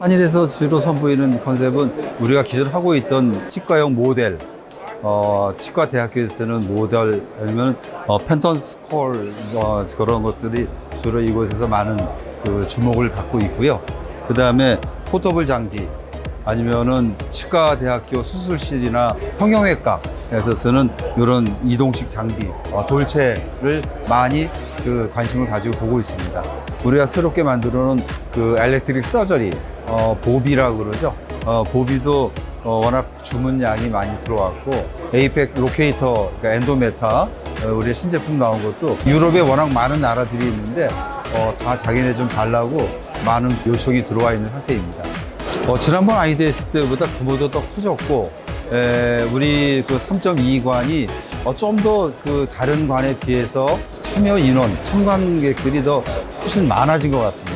한일에서 주로 선보이는 컨셉은 우리가 기존 하고 있던 치과용 모델, 어, 치과 대학교에서는 모델 아니면 어, 펜턴 스콜 어, 그런 것들이 주로 이곳에서 많은 그 주목을 받고 있고요. 그 다음에 포터블 장기 아니면은 치과 대학교 수술실이나 성형외과 에서 쓰는 이런 이동식 장비, 어, 돌체를 많이 그 관심을 가지고 보고 있습니다. 우리가 새롭게 만들어 놓은 그 엘렉트릭 서저리, 어, 보비라고 그러죠. 어, 보비도 어, 워낙 주문량이 많이 들어왔고, 에이펙 로케이터, 그러니까 엔도메타, 어, 우리 신제품 나온 것도 유럽에 워낙 많은 나라들이 있는데, 어, 다 자기네 좀 달라고 많은 요청이 들어와 있는 상태입니다. 어, 지난번 아이디어 했을 때보다 규모도 더 커졌고, 에, 우리 그 3.2관이 어, 좀 더 그 다른 관에 비해서 참여 인원, 참관객들이 더 훨씬 많아진 것 같습니다.